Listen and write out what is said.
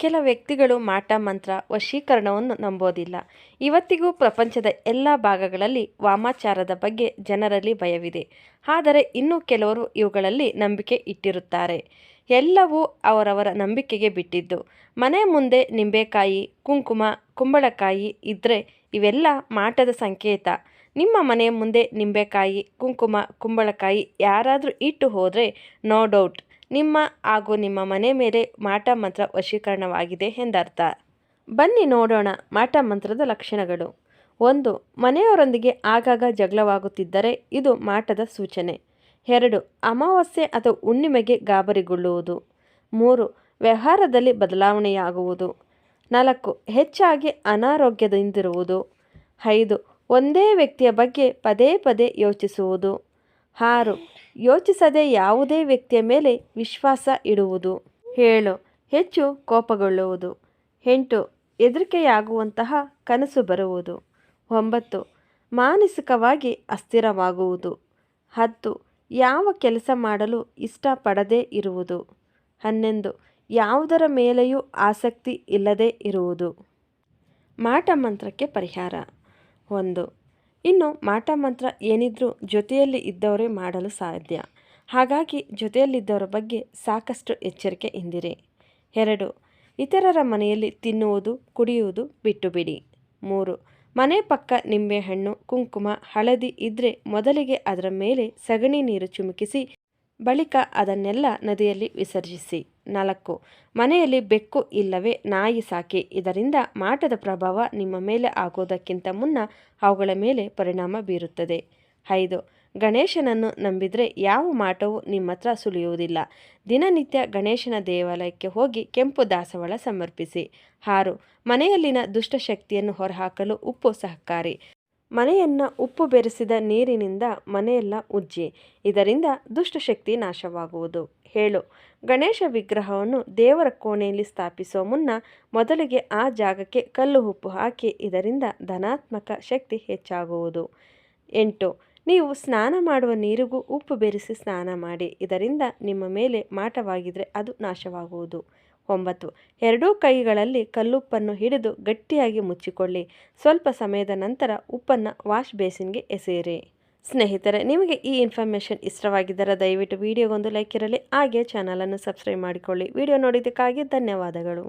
ಕೆಲ ವ್ಯಕ್ತಿಗಳು ಮಾಟ, ಮಂತ್ರ, ವಶೀಕರಣವನ್ನು ನಂಬೋದಿಲ್ಲ. ಇವತ್ತಿಗೂ ಪ್ರಪಂಚದ ಎಲ್ಲ ಭಾಗಗಳಲ್ಲಿ ವಾಮಾಚಾರದ ಬಗ್ಗೆ ಜನರಲ್ಲಿ ಭಯವಿದೆ. ಆದರೆ ಇನ್ನೂ ಕೆಲವರು ಇವುಗಳಲ್ಲಿ ನಂಬಿಕೆ ಇಟ್ಟಿರುತ್ತಾರೆ. ಎಲ್ಲವೂ ಅವರವರ ನಂಬಿಕೆಗೆ ಬಿಟ್ಟಿದ್ದು. ಮನೆ ಮುಂದೆ ನಿಂಬೆಕಾಯಿ, ಕುಂಕುಮ, ಕುಂಬಳಕಾಯಿ ಇದ್ದರೆ ಇವೆಲ್ಲ ಮಾಟದ ಸಂಕೇತ. ನಿಮ್ಮ ಮನೆಯ ಮುಂದೆ ನಿಂಬೆಕಾಯಿ, ಕುಂಕುಮ, ಕುಂಬಳಕಾಯಿ ಯಾರಾದರೂ ಇಟ್ಟು ಹೋದರೆ ನೋ ಡೌಟ್. ನಿಮ್ಮ ಹಾಗೂ ನಿಮ್ಮ ಮನೆ ಮೇಲೆ ಮಾಟ ಮಂತ್ರ ವಶೀಕರಣವಾಗಿದೆ ಎಂದರ್ಥ. ಬನ್ನಿ ನೋಡೋಣ ಮಾಟ ಮಂತ್ರದ ಲಕ್ಷಣಗಳು. ಒಂದು, ಮನೆಯವರೊಂದಿಗೆ ಆಗಾಗ ಜಗಳವಾಗುತ್ತಿದ್ದರೆ ಇದು ಮಾಟದ ಸೂಚನೆ. ಎರಡು, ಅಮಾವಾಸ್ಯೆ ಅಥವಾ ಹುಣ್ಣಿಮೆಗೆ ಗಾಬರಿಗೊಳ್ಳುವುದು. ಮೂರು, ವ್ಯವಹಾರದಲ್ಲಿ ಬದಲಾವಣೆಯಾಗುವುದು. ನಾಲ್ಕು, ಹೆಚ್ಚಾಗಿ ಅನಾರೋಗ್ಯದಿಂದಿರುವುದು. ಐದು, ಒಂದೇ ವ್ಯಕ್ತಿಯ ಬಗ್ಗೆ ಪದೇ ಪದೇ ಯೋಚಿಸುವುದು. ಆರು ಯೋಚಿಸದೆ ಯಾವುದೇ ವ್ಯಕ್ತಿಯ ಮೇಲೆ ವಿಶ್ವಾಸ ಇಡುವುದು. ಹೇಳು ಹೆಚ್ಚು ಕೋಪಗೊಳ್ಳುವುದು. ಎಂಟು ಹೆದರಿಕೆಯಾಗುವಂತಹ ಕನಸು ಬರುವುದು. ಒಂಬತ್ತು, ಮಾನಸಿಕವಾಗಿ ಅಸ್ಥಿರವಾಗುವುದು. ಹತ್ತು, ಯಾವ ಕೆಲಸ ಮಾಡಲು ಇಷ್ಟಪಡದೇ ಇರುವುದು. ಹನ್ನೊಂದು, ಯಾವುದರ ಮೇಲೆಯೂ ಆಸಕ್ತಿ ಇಲ್ಲದೇ ಇರುವುದು. ಮಾಟ ಮಂತ್ರಕ್ಕೆ ಪರಿಹಾರ. ಒಂದು ಇನ್ನು ಮಾಟ ಮಂತ್ರ ಏನಿದ್ರೂ ಜೊತೆಯಲ್ಲಿ ಇದ್ದವರೇ ಮಾಡಲು ಸಾಧ್ಯ. ಹಾಗಾಗಿ ಜೊತೆಯಲ್ಲಿದ್ದವರ ಬಗ್ಗೆ ಸಾಕಷ್ಟು ಎಚ್ಚರಿಕೆ ಇಂದಿರಿ. ಎರಡು, ಇತರರ ಮನೆಯಲ್ಲಿ ತಿನ್ನುವುದು, ಕುಡಿಯುವುದು ಬಿಟ್ಟು ಬಿಡಿ ಮೂರು, ಮನೆ ಪಕ್ಕ ನಿಂಬೆಹಣ್ಣು ಕುಂಕುಮ, ಹಳದಿ ಇದ್ದರೆ ಮೊದಲಿಗೆ ಅದರ ಮೇಲೆ ಸಗಣಿ ನೀರು ಚಿಮುಕಿಸಿ, ಬಳಿಕ ಅದನ್ನೆಲ್ಲ ನದಿಯಲ್ಲಿ ವಿಸರ್ಜಿಸಿ. ನಾಲ್ಕು. ಮನೆಯಲ್ಲಿ ಬೆಕ್ಕು ಇಲ್ಲವೇ ನಾಯಿ ಸಾಕಿ. ಇದರಿಂದ ಮಾಟದ ಪ್ರಭಾವ ನಿಮ್ಮ ಮೇಲೆ ಆಗೋದಕ್ಕಿಂತ ಮುನ್ನ ಅವುಗಳ ಮೇಲೆ ಪರಿಣಾಮ ಬೀರುತ್ತದೆ. ಐದು. ಗಣೇಶನನ್ನು ನಂಬಿದರೆ ಯಾವ ಮಾಟವೂ ನಿಮ್ಮ ಹತ್ರ ಸುಳಿಯುವುದಿಲ್ಲ. ದಿನನಿತ್ಯ ಗಣೇಶನ ದೇವಾಲಯಕ್ಕೆ ಹೋಗಿ ಕೆಂಪು ದಾಸವಾಳ ಸಮರ್ಪಿಸಿ. ಆರು. ಮನೆಯಲ್ಲಿನ ದುಷ್ಟಶಕ್ತಿಯನ್ನು ಹೊರಹಾಕಲು ಉಪ್ಪು ಸಹಕಾರಿ. ಮನೆಯನ್ನು ಉಪ್ಪು ಬೆರೆಸಿದ ನೀರಿನಿಂದ ಮನೆಯೆಲ್ಲ ಉಜ್ಜಿ, ಇದರಿಂದ ದುಷ್ಟಶಕ್ತಿ ನಾಶವಾಗುವುದು. ಹೇಳು, ಗಣೇಶ ವಿಗ್ರಹವನ್ನು ದೇವರ ಕೋಣೆಯಲ್ಲಿ ಸ್ಥಾಪಿಸುವ ಮುನ್ನ ಮೊದಲಿಗೆ ಆ ಜಾಗಕ್ಕೆ ಕಲ್ಲು ಉಪ್ಪು ಹಾಕಿ, ಇದರಿಂದ ಧನಾತ್ಮಕ ಶಕ್ತಿ ಹೆಚ್ಚಾಗುವುದು. ಎಂಟು, ನೀವು ಸ್ನಾನ ಮಾಡುವ ನೀರಿಗೂ ಉಪ್ಪು ಬೆರೆಸಿ ಸ್ನಾನ ಮಾಡಿ, ಇದರಿಂದ ನಿಮ್ಮ ಮೇಲೆ ಮಾಟವಾಗಿದ್ದರೆ ಅದು ನಾಶವಾಗುವುದು. ಒಂಬತ್ತು. ಎರಡೂ ಕೈಗಳಲ್ಲಿ ಕಲ್ಲುಪ್ಪನ್ನು ಹಿಡಿದು ಗಟ್ಟಿಯಾಗಿ ಮುಚ್ಚಿಕೊಳ್ಳಿ. ಸ್ವಲ್ಪ ಸಮಯದ ನಂತರ ಉಪ್ಪನ್ನು ವಾಶ್ ಬೇಸಿನ್ಗೆ ಎಸೆಯಿರಿ. ಸ್ನೇಹಿತರೆ, ನಿಮಗೆ ಈ ಇನ್ಫಾರ್ಮೇಷನ್ ಇಷ್ಟವಾಗಿದ್ದರೆ ದಯವಿಟ್ಟು ವಿಡಿಯೋಗೊಂದು ಲೈಕ್ ಇರಲಿ, ಹಾಗೆ ಚಾನಲನ್ನು ಸಬ್ಸ್ಕ್ರೈಬ್ ಮಾಡಿಕೊಳ್ಳಿ. ವಿಡಿಯೋ ನೋಡಿದ್ದಕ್ಕಾಗಿ ಧನ್ಯವಾದಗಳು.